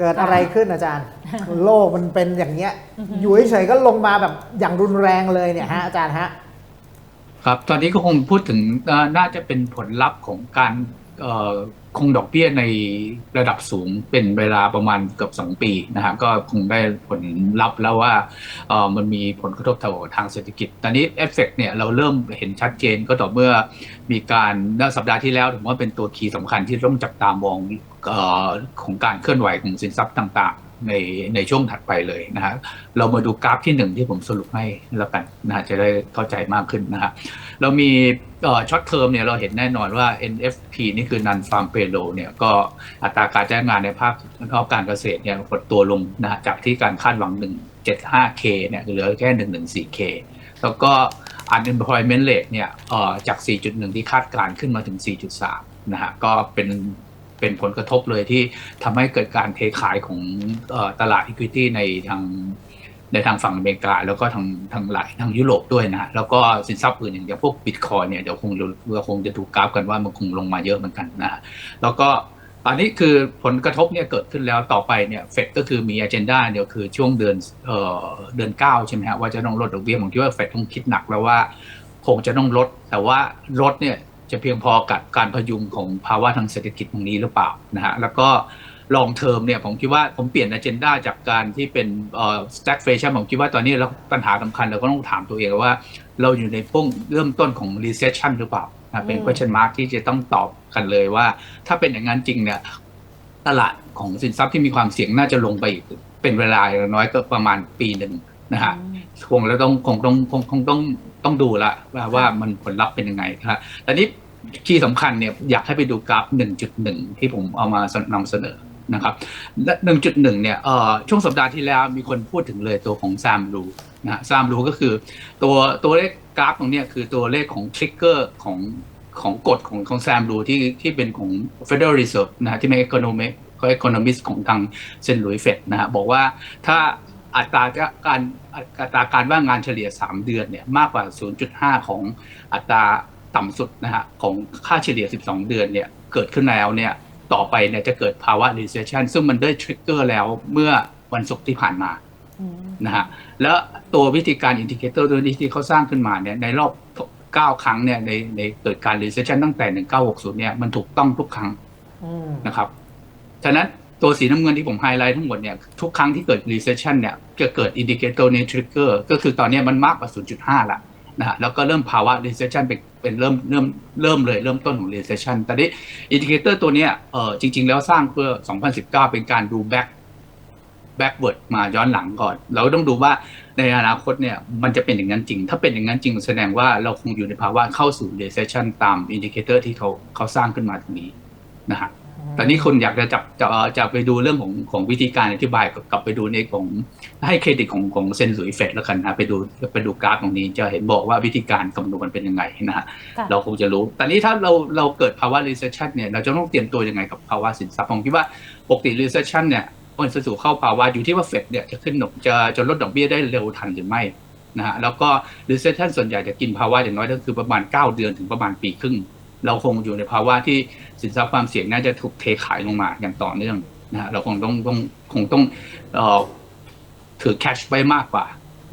เกิดอะไรขึ้นอาจารย์ โลกมันเป็นอย่างเงี้ย อยู่เฉยๆก็ลงมาแบบอย่างรุนแรงเลยเนี่ยฮะอาจารย์ฮะ ครับ ตอนนี้ก็คงพูดถึงเอ่อน่าจะเป็นผลลัพธ์ของการเอ่อ คงดอกเบี้ยในระดับสูงเป็นเวลาประมาณเกือบสองปีนะฮะก็คงได้ผลลัพธ์แล้วว่ามันมีผลกระทบต่อทางเศรษฐกิจ ตอนนี้เอฟเฟกเนี่ยเราเริ่มเห็นชัดเจนก็ต่อเมื่อมีการสัปดาห์ที่แล้วถือว่าเป็นตัวคีย์สำคัญที่ต้องจับตามองอของการเคลื่อนไหวของสินทรัพย์ต่างๆ ในในช่วงถัดไปเลยนะฮะเรามาดูกราฟที่หนึ่งที่ผมสรุปให้แล้วกันนะฮะจะได้เข้าใจมากขึ้นนะฮะเรามีช็อตเทอมเนี่ยเราเห็นแน่นอนว่า NFP นี่คือ non farm payroll เนี่ยก็อัตราการจ้างงานในภาคภาคการเกษตรเนี่ยหดตัวลงนะจากที่การคาดหวัง 175K เนี่ยเหลือแค่ 114K แล้วก็ unemployment rate เนี่ยเอ่อจาก 4.1 ที่คาดการขึ้นมาถึง 4.3 นะฮะก็เป็น เป็นผลกระทบเลยที่ทำให้เกิดการเทขายของตลาด equity ในทางในทางฝั่งอเมริกา แล้วก็ทางทางหลายทางยุโรปด้วยนะแล้วก็สินทรัพย์อื่นอย่างพวกบิตคอยเนี่ยเดี๋ยวคงเราคงจะดูกกราฟกันว่ามันคงลงมาเยอะเหมือนกันนะแล้วก็ตอนนี้คือผลกระทบเนี่ยเกิดขึ้นแล้วต่อไปเนี่ยเฟดก็คือมีอ g e n d a เดียวคือช่วงเดือนเอ่อเดือนเก้าใช่ไหมฮะว่าจะต้องลดดอกเบี้ยผมคิดว่าเฟดต้องคิดหนักแล้วว่า คงจะต้องลด แต่ว่าลดเนี่ย จะเพียงพอกับการพยุงของภาวะทางเศรษฐกิจตรงนี้หรือเปล่านะฮะแล้วก็ลองเทอมเนี่ยผมคิดว่าผมเปลี่ยน a เจนดาจากการที่เป็นเอ่อ stagflation ผมคิดว่าตอนนี้เราปัญหาสำคัญเราก็ต้องถามตัวเองว่า เราอยู่ในพุ่งเริ่มต้นของ recession หรือเปล่านะเป็น question mark ที่จะต้องตอบกันเลยว่า ถ้าเป็นอย่างนั้นจริงเนี่ยตลาดของสินทรัพย์ที่มีความเสี่ยงน่าจะลงไปอีกเป็นเวลาอย่างน้อยก็ประมาณปีหนึ่งนะฮะคงแล้วต้องคงต้องคงคงต้อง ต้องดูละว่าว่ามันผลลัพธ์เป็นยังไงนะฮะแต่นี้ที่สำคัญเนี่ยอยากให้ไปดูกราฟ 1.1 ที่ผมเอามานำเสนอนะครับและ1.1 เนี่ยเอ่อช่วงสัปดาห์ที่แล้วมีคนพูดถึงเลยตัวของซามรูนะฮะซามรูก็คือตัวตัวเลขกราฟตรงเนี้ยคือตัวเลขของทริกเกอร์ของของกฎของของแซมรูที่ที่เป็นของ Federal Reserve นะฮะที่เป็น economic economist ของทางเซนต์หลุยส์เฟดนะฮะบอกว่าถ้า อัตราการอัตราการว่างงานเฉลี่ย 3 เดือนเนี่ยมากกว่า 0.5 ของอัตราต่ำสุดนะฮะของค่าเฉลี่ย 12 เดือนเนี่ยเกิดขึ้นแล้วเนี่ยต่อไปเนี่ยจะเกิดภาวะ recession ซึ่งมันได้ทริกเกอร์แล้วเมื่อวันศุกร์ที่ผ่านมานะฮะแล้วตัววิธีการอินดิเคเตอร์ตัวนี้ที่เขาสร้างขึ้นมาเนี่ยในรอบ 9 ครั้งเนี่ยในในเกิดการ recession ตั้งแต่ 1960 เนี่ยมันถูกต้องทุกครั้งนะครับฉะนั้น ตัวสีน้ำเงินที่ผมไฮไลท์ทั้งหมดเนี่ยทุกครั้งที่เกิด recession เนี่ยจะเกิด indicator ใน trigger ก็คือตอนนี้มันมากกว่า 0.5 ละนะฮะแล้วก็เริ่มภาวะ recession เป็นเป็นเริ่มเริ่มเริ่มเลยเริ่มต้นของ recession ต่นี้ indicator ตัวเนี้ยเออจริง ๆ แล้วสร้างเพื่อ 2019 เป็นการดู back backward มาย้อนหลังก่อน เราต้องดูว่าในอนาคตเนี่ยมันจะเป็นอย่างนั้นจริง ถ้าเป็นอย่างนั้นจริงแสดงว่าเราคงอยู่ในภาวะเข้าสู่ recession ตาม indicator ที่เขาเขาสร้างขึ้นมาตรงนี้นะฮะ ตอนนี้คนอยากจะจับจะจะไปดูเรื่องของของวิธีการอธิบายกับกลับไปดูในของให้เครดิตของของเซนสุยเฟดแล้วกันนะไปดูไปดูกราฟตรงนี้จะเห็นบอกว่าวิธีการคำนวณมันเป็นยังไงนะฮะค่ะเราคงจะรู้ แต่นี้ถ้าเราเราเกิดภาวะ recession เนี่ยเราจะต้องเตรียมตัวยังไงกับภาวะสินทรัพย์ผมคิดว่าปกติ recession เนี่ยมันจะสู่เข้าภาวะอยู่ที่ว่าเฟดเนี่ยจะขึ้นดอกจะจะลดดอกเบี้ยได้เร็วทันหรือไม่นะฮะแล้วก็ recession ส่วนใหญ่จะกินภาวะอย่างน้อยก็คือประมาณ 9 เดือนถึงประมาณปีครึ่ง เราคงอยู่ในภาวะที่สินทรัพย์ความเสี่ยงน่าจะถูกเทขายลงมาอย่างต่อเนื่องนะฮะเราคงต้องต้องคงต้องถือแคชไว้มากกว่า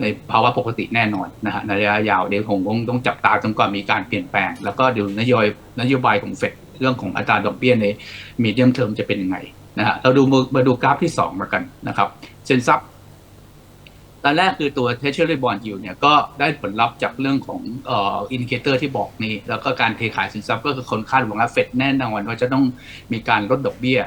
ในภาวะปกติแน่นอนนะฮะในระยะยาวเดี๋ยวคงต้องต้องจับตาจนกว่ามีการเปลี่ยนแปลง แล้วก็ดูนโยบายนโยบายของเฟดเรื่องของอัตราดอกเบี้ยในมีเดียมเทอมจะเป็นยังไงนะฮะเราดูมาดูกราฟที่สองมากันนะครับสินทรัพย์ อนแรกคือตัว Treasury Bond Yield เนี่ยก็ได้ผลลัพธ์จากเรื่องของเอ่ออินดิเคเตอร์ที่บอกนี้ แล้วก็การเทขายสินทรัพย์ก็คือคนคาดหวังว่าเฟดแน่นอนว่าจะต้องมีการลดดอกเบี้ย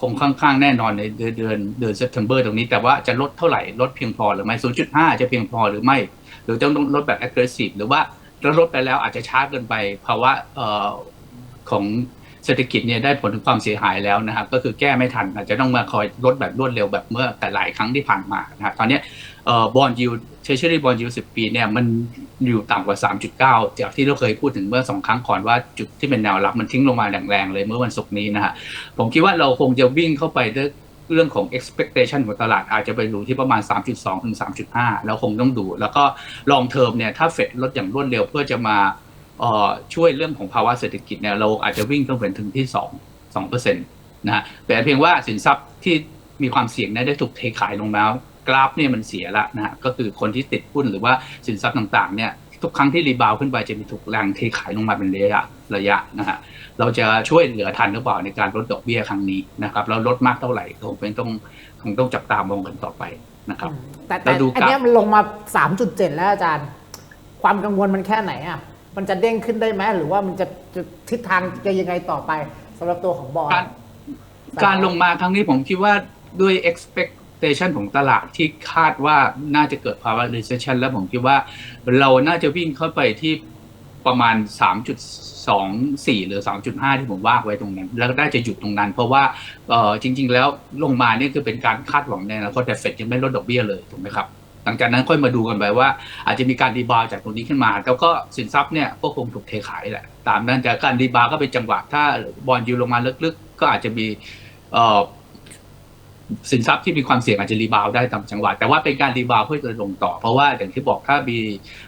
คงค่อนข้างแน่นอนในเดือนเดือนเดือน September ตรงนี้แต่ว่าจะลดเท่าไหร่ ลดเพียงพอหรือไม่ 0.5 จะเพียงพอหรือไม่ หรือต้องลดแบบ aggressive หรือว่าถ้าลดไปแล้วอาจจะช้าเกินไปภาวะเอ่อของ ศรษฐกิจเนี่ยได้ผลถึงความเสียหายแล้วนะครับก็คือแก้ไม่ทันอาจจะต้องมาคอยลดแบบรวดเร็วแบบเมื่อแต่หลายครั้งที่ผ่านมานะครับตอนนี้บอลยูเชเชอรี่บอลยูสิบปีเนี่ยมันอยู่ต่ำกว่า 3.9 จากที่เราเคยพูดถึงเมื่อสองครั้งก่อนว่าจุดที่เป็นแนวรับมันทิ้งลงมาแรงๆเลยเมื่อวันศุกร์นี้นะฮะผมคิดว่าเราคงจะวิ่งเข้าไปด้วยเรื่องของ expectation ของตลาดอาจจะไปดูที่ประมาณ 3.2 ถึง 3.5 แล้วคงต้องดู แล้วก็ลองเทอมเนี่ยถ้าเฟดลดอย่างรวดเร็วเพื่อจะมา ช่วยเรื่องของภาวะเศรษฐกิจเนี่ยเราอาจจะวิ่งเข้าไปถึงที่2 2%นะฮะแต่เพียงว่าสินทรัพย์ที่มีความเสี่ยงเนี่ยได้ถูกเทขายลงแล้วกราฟเนี่ยมันเสียละนะฮะก็คือคนที่ติดหุ้นหรือว่าสินทรัพย์ต่างๆเนี่ยทุกครั้งที่รีบาวด์ขึ้นไปจะมีถูกแรงเทขายลงมาเป็นระยะระยะนะฮะเราจะช่วยเหลือทันหรือเปล่าในการลดดอกเบี้ยครั้งนี้นะครับแล้วลดมากเท่าไหร่คงเป็นต้องคงต้องจับตามองกันต่อไปนะครับอืมแต่แต่เราดูอันเนี้ยมันลงมา 3.7 แล้วอาจารย์ ความกังวลมันแค่ไหนอะ มันจะเด้งขึ้นได้ไหมหรือว่ามันจะจะทิศทางจะยังไงต่อไปสำหรับตัวของบอลการการลงมาครั้งนี้ผมคิดว่าด้วย expectation ของตลาดที่คาดว่าน่าจะเกิดภาวะ recession แล้วผมคิดว่าเราน่าจะวิ่งเข้าไปที่ประมาณ 3.24 หรือ 3.5 ที่ผมว่าไว้ตรงนั้น แล้วก็ได้จะหยุดตรงนั้น เพราะว่าจริง ๆ แล้วลงมาเนี่ยคือเป็นการคาดหวังในอนาคตแต่เฟดยังไม่ลดดอกเบี้ยเลยถูกไหมครับ ลังจากนั้นค่อยมาดูกันไปว่า อาจจะมีการรีบาวด์จากตรงนี้ขึ้นมา แล้วก็สินทรัพย์เนี่ยก็คงถูกเทขายแหละ ตามนั้นจากการรีบาวด์ก็เป็นจังหวะถ้าบอลยูลงมาลึกๆ ก็อาจจะมีเอ่อสินทรัพย์ที่มีความเสี่ยงอาจจะรีบาวด์ได้ตามจังหวะแต่ว่าเป็นการรีบาวด์เพื่อจะลงต่อ เพราะว่าอย่างที่บอกถ้ามี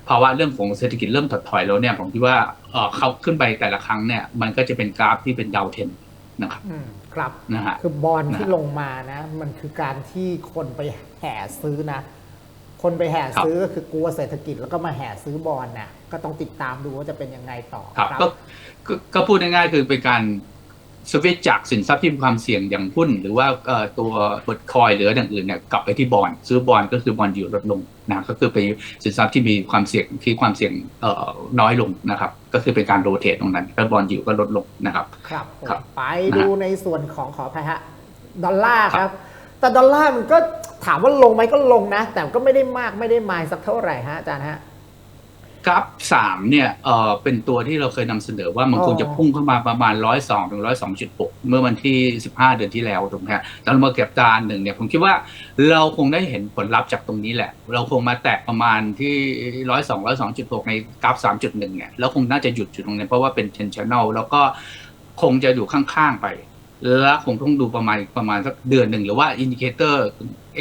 ภาวะเรื่องของเศรษฐกิจเริ่มถดถอยแล้วเนี่ยผมคิดว่าเอ่อเขาขึ้นไปแต่ละครั้งเนี่ยมันก็จะเป็นกราฟที่เป็นดาวเทนนะครับอืมครับนะฮะคือบอลที่นะลงมานะ มันคือการที่คนไปแห่ซื้อนะ คนไปแห่ครับซื้อก็คือกลัวเศรษฐกิจแล้วก็มาแห่ซื้อบอลนะก็ต้องติดตามดูว่าจะเป็นยังไงต่อครับก็ก็ก็พูดง่ายๆคือเป็นการสวิตช์จากสินทรัพย์ที่มีความเสี่ยงอย่างหุ้น หรือว่าเอ่อตัวบทคอยหรืออย่างอื่นเนี่ยกลับไปที่บอลซื้อบอลก็คือบอลอยู่ลดลงนะก็คือเป็นสินทรัพย์ที่มีความเสี่ยงที่ความเสี่ยงเอ่อน้อยลงนะครับ ก็คือเป็นการโรเตทตรงนั้นแล้วบอลอยู่ก็ลดลงนะครับ ครับผมครับไปดูในส่วนของขออภัยฮะดอลลาร์ครับ แต่ดอลลาร์มันก็ ถามว่าลงไหมก็ลงนะ แต่ก็ไม่ได้มากไม่ได้มายสักเท่าไหร่ฮะอาจารย์ฮะกราฟสามเนี่ยเอ่อเป็นตัวที่เราเคยนำเสนอว่ามันอ๋อคงจะพุ่งเข้ามาประมาณร้อยสองถึงร้อยสองจุดหกเมื่อวันที่สิบห้าเดือนที่แล้วถูกไหมฮะแล้วเรามาเก็บตาหนึ่งเนี่ยผมคิดว่าเราคงได้เห็นผลลัพธ์จากตรงนี้แหละ เราคงมาแตะประมาณที่ร้อยสองร้อยสองจุดหกในกราฟสามจุดหนึ่งเนี่ยแล้วคงน่าจะหยุดจุดตรงนี้เพราะว่าเป็น tensional แล้วก็คงจะอยู่ข้างๆไปแล้วคงต้องดูประมาณประมาณสักเดือนหนึ่งหรือว่าอินดิเคเตอร์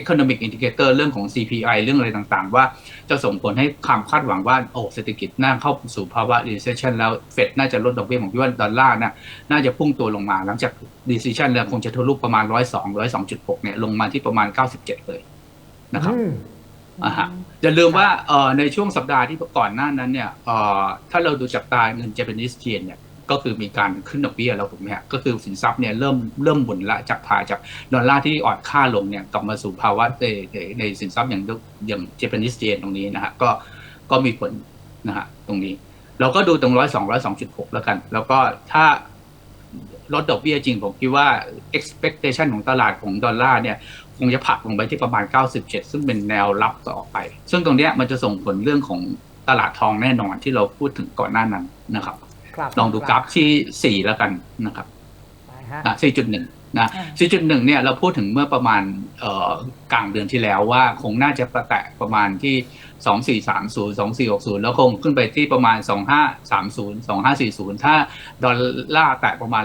economic indicator เรื่องของ CPI เรื่องอะไรต่างๆ ว่าจะส่งผลให้ความคาดหวังว่าโอ้เศรษฐกิจน่าเข้าสู่ภาวะ recession แล้วเฟดน่าจะลดดอกเบี้ยผมคิดว่าดอลลาร์น่ะน่าจะพุ่งตัวลงมา หลังจาก decision แล้วคงจะทะลุประมาณ 102 102.6เนี่ยลงมาที่ประมาณ 97 เลยนะครับอืมอ่าฮะอย่าลืมว่าเอ่อในช่วงสัปดาห์ที่ก่อนหน้านั้นเนี่ยเอ่อถ้าเราดูจับตาเงิน Japanese yen เนี่ย ก็คือมีการขึ้นดอกเบี้ยแล้วถูกไหมฮะก็คือสินทรัพย์เนี่ยเริ่มเริ่มหมุนละจากพาจากดอลลาร์ที่อ่อนค่าลงเนี่ยกลับมาสู่ภาวะในในสินทรัพย์อย่างอย่าง Japanese yen ตรงนี้นะฮะก็ก็มีผลนะฮะตรงนี้ เราก็ดูตรงร้อยสองร้อยสองจุดหกแล้วกัน แล้วก็ถ้าลดดอกเบี้ยจริงผมคิดว่า expectation ของตลาดของดอลลาร์เนี่ยคงจะผลักลงไปที่ประมาณ 97 ซึ่งเป็นแนวรับต่อไป ซึ่งตรงเนี้ยมันจะส่งผลเรื่องของตลาดทองแน่นอนที่เราพูดถึงก่อนหน้านั้นนะครับ ลองดูกราฟที่4แล้วกันนะครับไปฮะอะ4.1นะอ่า4.1เนี่ยเราพูดถึงเมื่อประมาณเอ่อกลางเดือนที่แล้วว่าคงน่าจะประแตะประมาณที่2430 2460แล้วคงขึ้นไปที่ประมาณ2530 2540ถ้าดอลลาร์แตะประมาณ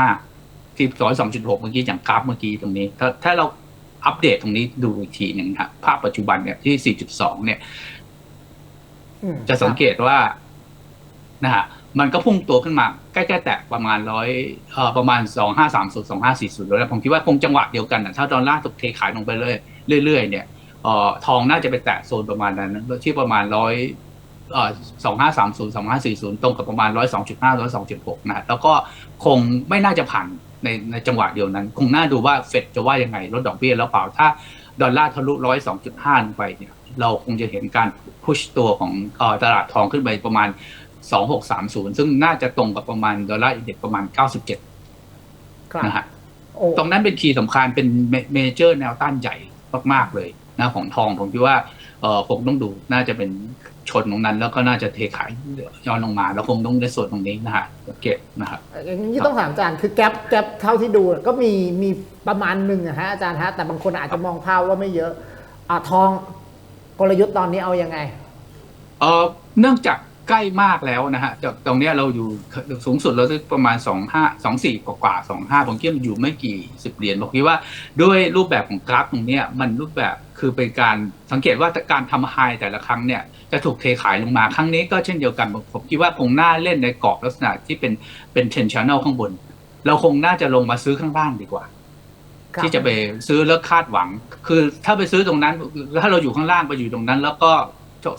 102.5ที่102.6เมื่อกี้อย่างกราฟเมื่อกี้ตรงนี้ ถ้าถ้าเราอัปเดตตรงนี้ดูอีกทีหนึ่งครับภาพปัจจุบันเนี่ยที่4.2เนี่ยอืมจะสังเกตว่านะฮะ มันก็พุ่งตัวขึ้นมาใกล้ๆแตะประมาณร้อยเอ่อประมาณสองห้าสามศูนย์สองห้าสี่ศูนย์แล้วผมคิดว่าคงจังหวะเดียวกันนะถ้าดอลลาร์ถูกเทขายลงไปเรื่อยเรื่อยเนี่ยเอ่อทองน่าจะไปแตะโซนประมาณนั้นที่ประมาณร้อยเอ่อสองห้าสามศูนย์สองห้าสี่ศูนย์ตรงกับประมาณร้อยสองจุดห้าร้อยสองจุดหกนะแล้วก็คงไม่น่าจะผ่านในในจังหวะเดียวนั้น คงน่าดูว่าเฟดจะว่ายังไงลดดอกเบี้ยแล้วเปล่าถ้าดอลลาร์ทะลุร้อยสองจุดห้าลงไปเนี่ยเราคงจะเห็นการพุชตัวของเออตลาดทองขึ้นไปประมาณ สองหกสามศูนย์ซึ่งน่าจะตรงกับประมาณดอลลาร์อินเด็กซ์ประมาณเก้าสิบเจ็ดครับนะฮะโอ้ตรงนั้นเป็นคีย์สำคัญเป็นเมเจอร์แนวต้านใหญ่มาก ๆ เลยนะของทองผมคิดว่าเออคงต้องดูน่าจะเป็นชนตรงนั้น แล้วก็น่าจะเทขายย้อนลงมา แล้วคงต้องในส่วนตรงนี้นะฮะเก็บนะครับอย่างนี้ต้องถามอาจารย์คือแกลบแกลบเท่าที่ดูก็มีมีประมาณหนึ่งอะฮะอาจารย์ฮะแต่บางคนอาจจะมองภาพว่าไม่เยอะอ่าทองกลยุทธ์ตอนนี้เอายังไงเออเนื่องจาก ใกล้มากแล้วนะฮะจากตรงเนี้ยเราอยู่สูงสุดเราประมาณ 2 5 2 4 กว่ากว่า2 5ผมคิดว่ามันอยู่ไม่กี่สิบเหรียญบอกคิดว่าด้วยรูปแบบของกราฟตรงเนี้ยมันรูปแบบคือเป็นการสังเกตว่าการทำไฮแต่ละครั้งเนี่ยจะถูกเทขายลงมาครั้งนี้ก็เช่นเดียวกันผมคิดว่าคงน่าเล่นในกรอบลักษณะที่เป็นเป็น ten channel ข้างบน เราคงน่าจะลงมาซื้อข้างล่างดีกว่าครับที่จะไปซื้อแล้วคาดหวัง คือถ้าไปซื้อตรงนั้น ถ้าเราอยู่ข้างล่างไปอยู่ตรงนั้น แล้วก็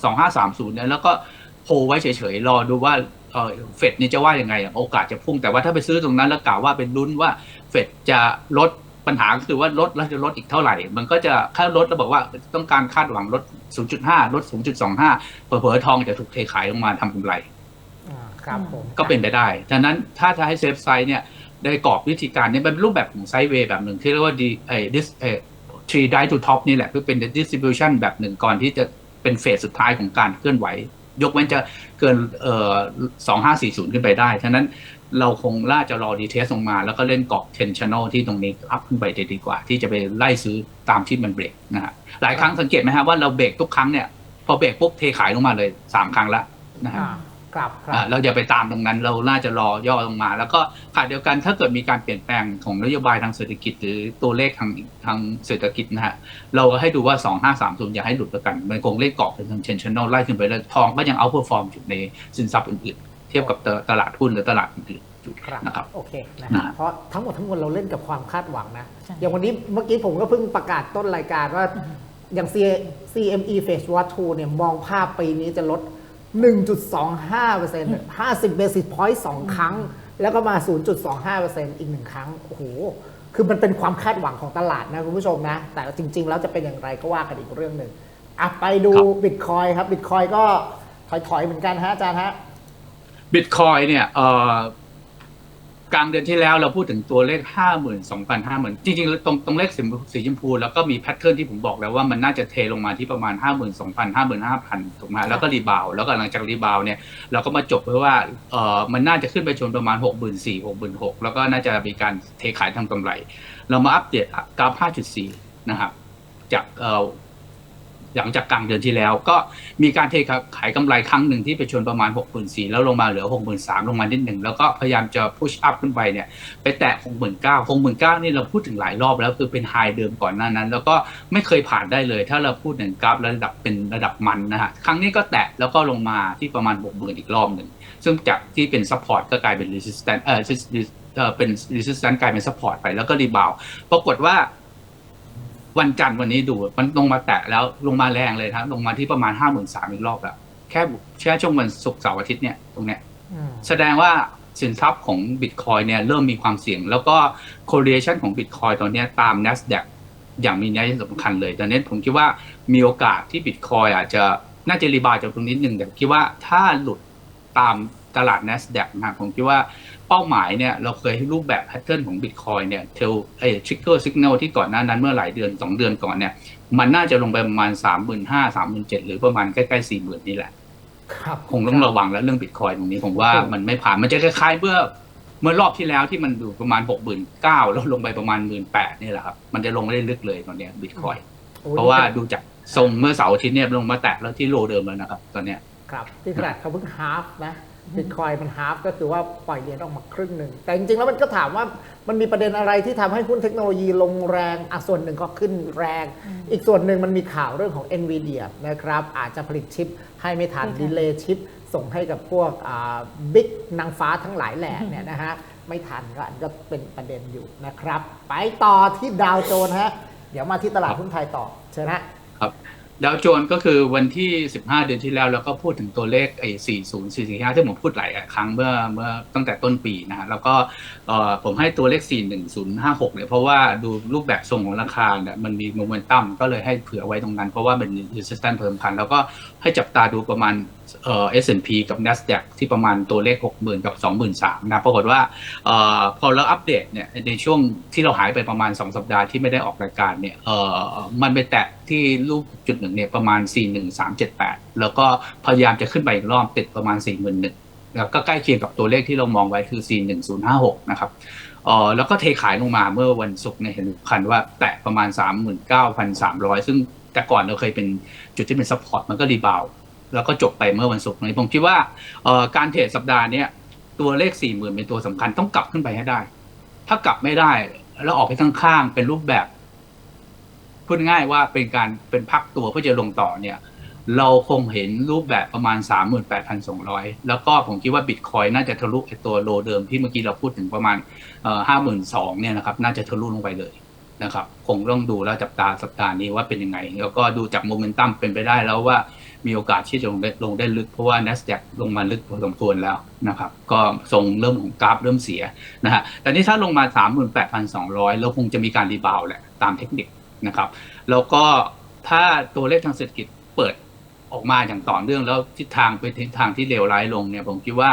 สองห้าสามศูนย์เนี่ยแล้วก็ โพลไว้เฉยๆ รอดูว่าเออเฟดนี่จะว่ายังไงอะโอกาสจะพุ่งแต่ว่าถ้าไปซื้อตรงนั้นแล้วกล่าวว่าเป็นลุ้นว่าเฟดจะลดปัญหาก็คือว่าลดแล้วจะลดอีกเท่าไหร่ มันก็จะถ้าลดแล้วบอกว่าต้องการคาดหวังลด 0.5 ลด 0.25 เผลอๆทองจะถูกเทขายลงมาทำกำไรอ่าครับผมก็เป็นไปได้ฉะนั้นถ้าจะให้เซฟไซส์เนี่ยได้กรอบวิธีการเนี้เป็นรูปแบบของไซด์เวย์แบบหนึ่งที่เรียกว่าดีเอ่อ dis เอ่อ three die to top นี่แหละคือเป็น distribution แบบหนึ่งก่อนที่จะเป็นเฟสสุดท้ายของการเคลื่อนไหว ยกเว้นจะเกินเอ่อสองห้าสี่ศูนย์ขึ้นไปได้ ฉะนั้นเราคงล่าจะรอดีเทสลงมา แล้วก็เล่นกรอบ tensional ที่ตรงนี้อัพขึ้นไปจะดีกว่า ที่จะไปไล่ซื้อตามที่มันเบรกนะฮะหลายครั้งสังเกตไหมฮะว่าเราเบรกทุกครั้งเนี่ยพอเบรกปุ๊บเทขายลงมาเลยสามครั้งละนะฮะ ครับครัอ่าบเราอย่าไปตามตรงนั้นเราน่าจะรอย่อลงมา แล้วก็ขณะเดียวกันถ้าเกิดมีการเปลี่ยนแปลงของนโยบายทางเศรษฐกิจ หรือตัวเลขทางทางเศรษฐกิจนะฮะเราให้ดูว่า 2530อย่าให้หลุดแล้วกัน มันคงเลขเกาะเป็นทางเชนชันแนลไล่ขึ้นไปแล้วทองก็ยังเอาเพอร์ฟอร์มอยู่ในสินทรัพย์อื่นๆ เทียบกับตลาดหุ้นหรือตลาดอื่นๆอยู่ครับนะครับโอเคนะนะเพราะทั้งหมดทั้งมวลเราเล่นกับความคาดหวังนะใช่อย่างวันนี้เมื่อกี้ผมก็เพิ่งประกาศต้นรายการว่าอย่าง C- CME Phase Watch 2เนี่ยมองภาพปีนี้จะลด 1.25% 50 basis point สองครั้ง แล้วก็มา 0.25%อีกหนึ่งครั้ง โอ้โห คือมันเป็นความคาดหวังของตลาดนะคุณผู้ชมนะ แต่จริง ๆ แล้วจะเป็นอย่างไรก็ว่ากันอีกเรื่องหนึ่งอะไปดูครับบิตคอยครับบิตคอยก็ถอยๆ เหมือนกันฮะอาจารย์ฮะบิตคอยเนี่ยเอ่อ กลางเดือนที่แล้วเราพูดถึงตัวเลขห้าหมื่นสองพันห้าหมื่นจริงๆ ตรงตรงเลขสีสีชมพู แล้วก็มีแพทเทิร์นที่ผมบอกแล้วว่ามันน่าจะเทลงมาที่ประมาณห้าหมื่นสองพันห้าหมื่นห้าพันถูกไหมแล้วก็รีบาวด์แล้วก็หลังจากรีบาวด์เนี่ยเราก็มาจบเพราะว่าเอ่อมันน่าจะขึ้นไปชนประมาณหกหมื่นสี่หกหมื่นหกแล้วก็น่าจะมีการเทขายทำกำไร เรามาอัปเดตกราฟห้าจุดสี่นะครับจากเอ่อ หลังจากกลางเดือนที่แล้ว ก็มีการเทขายกำไรครั้งหนึ่งที่ไปชนประมาณ 6 4 0 0 0แล้วลงมาเหลือ 6 3 0 0 0ลงมานิดหนึ่งแล้วก็พยายามจะพุชอัพขึ้นไปเนี่ยไปแตะ 6 9 0 0 0 6 9 0 0 0นี่เราพูดถึงหลายรอบแล้วคือเป็นไฮเดิมก่อนหน้านั้น แล้วก็ไม่เคยผ่านได้เลย ถ้าเราพูดถึงกราฟระดับเป็นระดับมันนะฮะครั้งนี้ก็แตะแล้วก็ลงมาที่ประมาณ 6 0,000อีกรอบหนึ่งซึ่งจากที่เป็นซัพพอร์ตก็กลายเป็น resistance เออเออเป็น resistance กลายเป็น support ไปแล้วก็รีบาวปรากฏว่า วันจันทร์วันนี้ดูมันลงมาแตะแล้วลงมาแรงเลยครับลงมาที่ประมาณห้าหมื่นสามอีกรอบแล้วแค่แค่ช่วงวันศุกร์เสาร์อาทิตย์เนี่ยตรงเนี้ยอืมแสดงว่าสินทรัพย์ของบิตคอยเนี่ยเริ่มมีความเสี่ยง แล้วก็ correlation ของบิตคอยตอนเนี้ยตาม NASDAQ อย่างมีนัยสำคัญเลยตอนนี้ผมคิดว่ามีโอกาสที่บิตคอยอาจจะน่าจะรีบาวจากตรงนี้หนึ่งแต่คิดว่าถ้าหลุดตามตลาด NASDAQ นะผมคิดว่าเป้าหมายเนี่ยเราเคยให้รูปแบบแพทเทิร์นของบิตคอยเนี่ยเทลไอ้ trigger signal ที่ก่อนหน้านั้นเมื่อหลายเดือน 2 เดือนก่อนเนี่ยมันน่าจะลงไปประมาณ 3 5 0 0 0 3 7 0 0 0หรือประมาณใกล้ๆ 4 0,000 นี่แหละครับคงต้องระวังแล้วเรื่องบิตคอยตรงนี้ผมว่ามันไม่ผ่านมันจะคล้ายๆเมื่อเมื่อรอบที่แล้วที่มันอยู่ประมาณ 6 9 0 0 0แล้วลงไปประมาณ 1 8 0 0 0นี่แหละครับมันจะลงได้ลึกเลยตอนเนี้บิตคอยโอ้เพราะว่าดูจากทรงเมื่อเสาร์อาทิตย์เนี่ยลงมาแตะแล้วที่โลเดิมแล้วนะครับตอนเนี้ยครับที่ขนาดเขาเพิ่งฮาฟนะ บิตคอยมันฮาฟก็คือว่าปล่อยเหรียญออกมาครึ่งหนึ่ง แต่จริงๆ แล้วมันก็ถามว่ามันมีประเด็นอะไรที่ทำให้หุ้นเทคโนโลยีลงแรงอะส่วนหนึ่งก็ขึ้นแรง อีกส่วนหนึ่งมันมีข่าวเรื่องของ NVIDIA นะครับ อาจจะผลิตชิปให้ไม่ทันไม่ทันดีเลย์ชิป ส่งให้กับพวกบิ๊กนางฟ้าทั้งหลายแหล่เนี่ยนะฮะไม่ทันก็อันก็เป็นประเด็นอยู่นะครับ ไปต่อที่ดาวโจนส์ฮะเดี๋ยวมาที่ตลาดหุ้นไทยต่อเชิญฮะครับ ดาวโจนก็คือวันที่ 15 เดือนที่แล้วเราก็พูดถึงตัวเลขไอ้40 45ที่ผมพูดหลายครั้งเมื่อเมื่อตั้งแต่ต้นปีนะฮะแล้วก็ผมให้ตัวเลข 41056เนี่ยเพราะว่าดูรูปแบบทรงของราคาเนี่ยมันมีโมเมนตัมก็เลยให้เผื่อไว้ตรงนั้น เพราะว่าเป็น resistance เพิ่มพันแล้วก็ให้จับตาดูประมาณ เอ่อ S&P กับ NASDAQ ที่ประมาณตัวเลข 60,000 กับ 23,000นะปรากฏว่าเอ่อพอเราอัปเดตเนี่ยในช่วงที่เราหายไปประมาณ 2 สัปดาห์ที่ไม่ได้ออกรายการเนี่ยเอ่อมันไปแตะที่รูปจุดหนึ่งเนี่ยประมาณ 41378 แล้วก็พยายามจะขึ้นไปอีกรอบติดประมาณ 41,000แล้วก็ใกล้เคียงกับตัวเลขที่เรามองไว้คือ 41056 นะครับเออแล้วก็เทขายลงมาเมื่อวันศุกร์เนี่ยเห็นคันว่าแตะประมาณ 39,300 ซึ่งแต่ก่อนเราเคยเป็นจุดที่เป็นซัพพอร์ตมันก็รีบาว แล้วก็จบไปเมื่อวันศุกร์นี้ผมคิดว่าการเทรดสัปดาห์นี้ตัวเลข40,000เป็นตัวสำคัญต้องกลับขึ้นไปให้ได้ ถ้ากลับไม่ได้ แล้วออกไปข้างๆเป็นรูปแบบพูดง่ายว่าเป็นการเป็นพักตัวเพื่อจะลงต่อเนี่ย เราคงเห็นรูปแบบประมาณ 38,200 แล้วก็ผมคิดว่าบิตคอยน่าจะทะลุไอตัวโลเดิมที่เมื่อกี้เราพูดถึงประมาณห้าหมื่นสองเนี่ยนะครับ น่าจะทะลุลงไปเลยนะครับ คงต้องดูแล้วจับตาสัปดาห์นี้ว่าเป็นยังไง แล้วก็ดูจากโมเมนตัมเป็นไปได้แล้วว่า มีโอกาสที่จะลงได้ลงได้ลึกเพราะว่า NASDAQ ลงมาลึกพอสมควรแล้วนะครับก็ทรงเริ่มของกราฟเริ่มเสียนะฮะแต่นี่ถ้าลงมา 38,200 แล้วคงจะมีการรีบาวแหละตามเทคนิคนะครับแล้วก็ถ้าตัวเลขทางเศรษฐกิจเปิดออกมาอย่างต่อเนื่องแล้วทิศทางไปทิศทางที่เลวร้ายลงเนี่ยผมคิดว่า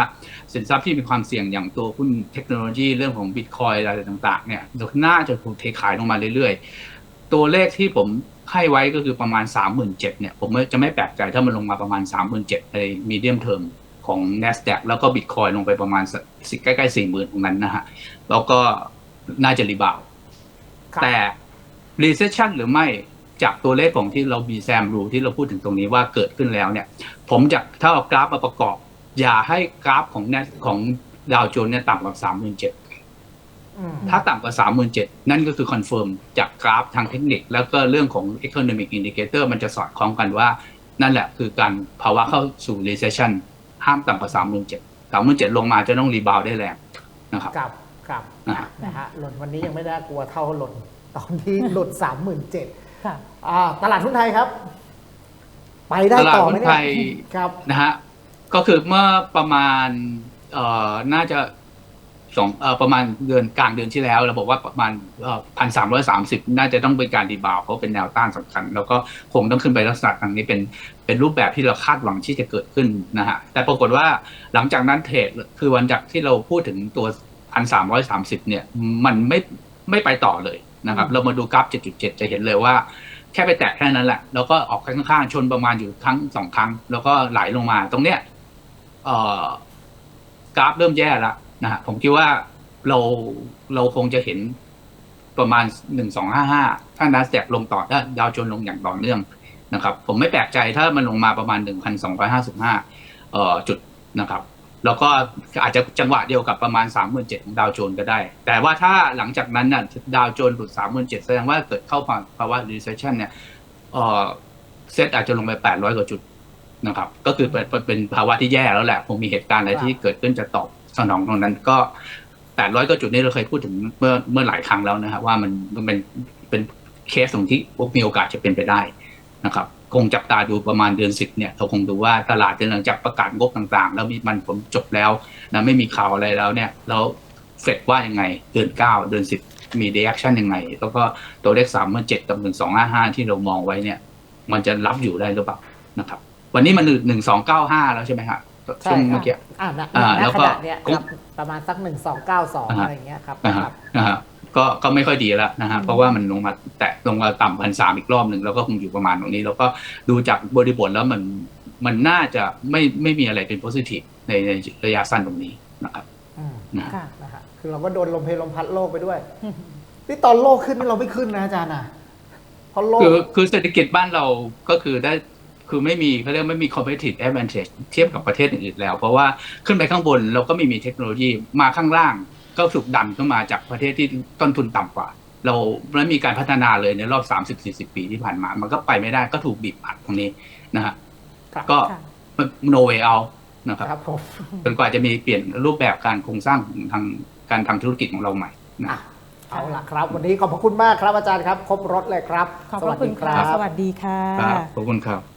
สินทรัพย์ที่มีความเสี่ยงอย่างตัวหุ้นเทคโนโลยีเรื่องของบิตคอยอะไรต่างๆเนี่ยน่าจะถูกเทขายลงมาเรื่อยๆ ตัวเลขที่ผม ให้ไว้ก็คือประมาณ 37,000เนี่ยผมจะไม่แปลกใจถ้ามันลงมาประมาณ 37,000ในมีเดียมเทอมของ NASDAQ แล้วก็บิตคอยลงไปประมาณสักใกล้ๆ40,000ตรงนั้นนะฮะ แล้วก็น่าจะรีบาวด์ครับแต่ recession หรือไม่จากตัวเลขของที่เรามีแซมรูที่เราพูดถึงตรงนี้ว่าเกิดขึ้นแล้วเนี่ย ผมจะถ้าเอากราฟมาประกอบ อย่าให้กราฟของ Nas ของดาวโจนส์เนี่ยต่ำกว่าสามหมื่นเจ็ดอืม ถ้าต่ำกว่าสามหมื่นเจ็ดนั่นก็คือคอนเฟิร์มจากกราฟทางเทคนิค แล้วก็เรื่องของ economic indicator มันจะสอดคล้องกันว่า นั่นแหละคือการภาวะเข้าสู่ recession ห้ามต่ำกว่าสามหมื่นเจ็ดสามหมื่นเจ็ดลงมาจะต้องรีบาวได้แรงนะครับครับครับอ่านะฮะหล่นวันนี้ยังไม่ได้กลัวเท่าหล่นตอนที่หลุดสามหมื่นเจ็ดค่ะอ่าตลาดหุ้นไทยครับ ไปได้ตลาดต่อหุ้ไหมนเนี่ไทยยครับนะฮะก็คือเมื่อประมาณเอ่อน่าจะ สองเอ่อประมาณเดือนกลางเดือนที่แล้วเราบอกว่าประมาณพันสามร้อยสามสิบน่าจะต้องเป็นการดีบาวด์เพราะเป็นแนวต้านสำคัญ แล้วก็คงต้องขึ้นไปลักษณะทางนี้เป็นเป็นรูปแบบที่เราคาดหวังที่จะเกิดขึ้นนะฮะแต่ปรากฏว่าหลังจากนั้นเทรดคือวันจากที่เราพูดถึงตัวพันสามร้อยสามสิบเนี่ยมันไม่ไม่ไปต่อเลยนะครับ เรามาดูกราฟเจ็ดจุดเจ็ดจะเห็นเลยว่าแค่ไปแตะแค่นั้นแหละ แล้วก็ออกข้างๆชนประมาณอยู่ครั้งสองครั้ง แล้วก็ไหลลงมาตรงเนี้ยเอ่อกราฟเริ่มแย่แล้ว นะฮะผมคิดว่าเราเราคงจะเห็นประมาณหนึ่งสองห้าห้าถ้านัสแดกลงต่อถ้าดาวโจนลงอย่างต่อเนื่องนะครับ ผมไม่แปลกใจถ้ามันลงมาประมาณหนึ่งพันสองร้อยห้าสิบห้าจุดนะครับ แล้วก็อาจจะจังหวะเดียวกับประมาณ3 7 0 0 0ของดาวโจนก็ได้ แต่ว่าถ้าหลังจากนั้นน่ะดาวโจนส์หลุด3 7 0 0 0แสดงว่าเกิดเข้าภาวะ recession เนี่ยเซตอาจจะลงไป800กว่าจุดนะครับ ก็คือเป็นเป็นภาวะที่แย่แล้วแหละ คงมีเหตุการณ์อะไรที่เกิดขึ้นจะตอบ สนองตรงนั้นก็800กว่าจุดนี้เราเคยพูดถึงเมื่อเมื่อหลายครั้งแล้วนะครับว่ามันมันเป็นเป็นเคสตรงที่มีโอกาสจะเป็นไปได้นะครับ คงจับตาดูประมาณเดือนสิบเนี่ยเราคงดูว่าตลาดหลังจากประกาศงบต่างๆ แล้วมีมันผลจบแล้วนะไม่มีข่าวอะไรแล้วเนี่ยแล้วเฟดว่ายังไงเดือนเก้าเดือนสิบมีเดคชั่นยังไง แล้วก็ตัวเลขสามเมื่อเจ็ดกับหนึ่งสองห้าห้าที่เรามองไว้เนี่ย มันจะรับอยู่ได้หรือเปล่านะครับ วันนี้มันหนึ่งสองเก้าห้าแล้วใช่ไหมฮะใช่ช่วงครัเมื่บอกี้อ่าณอ่าณแล้วขก็ณะเนี้ยครับประมาณสักหนึ่งสองเก้าสองอ่าฮะอะไรอย่างเงี้ยครับนะคฮะรับนะฮะก็ก็ไม่ค่อยดีแล้วนะฮะเพราะว่ามันลงมาแตะลงมาต่ำพันสามอีกรอบหนึ่งแล้วก็คงอยู่ประมาณตรงนี้ แล้วก็ดูจากบริบทแล้วมันมันน่าจะไม่ไม่มีอะไรเป็นโพซิทีฟในในระยะสั้นตรงนี้นะครับอืมนะฮะค่ะนะฮะคือเราก็โดนลมเพลลมพัดโลกไปด้วยนี่ตอนโลกขึ้นนี่เราไม่ขึ้นนะอาจารย์นะเพราะโลกคือคือเศรษฐกิจบ้านเราก็คือได้ คือไม่มีเขาเรียกไม่มี competitive advantage เทียบกับประเทศอื่นๆแล้ว เพราะว่าขึ้นไปข้างบนเราก็ไม่มีเทคโนโลยีมาข้างล่าง ก็ถูกดันขึ้นมาจากประเทศที่ต้นทุนต่ำกว่า เราไม่มีการพัฒนาเลยในรอบ 30-40 ปีที่ผ่านมา มันก็ไปไม่ได้ก็ถูกบีบอัดตรงนี้นะฮะครับก็ค่ะ no way out นะครับครับผมจนกว่าจะมีเปลี่ยนรูปแบบการโครงสร้างของทางการทำธุรกิจของเราใหม่นะอะเอาละครับ วันนี้ขอบพระคุณมากครับอาจารย์ครับ ครบรถเลยครับ ขอบพระคุณสวัสดีค่ะรับ สวัสดีค่ะครับขอบคุณครับ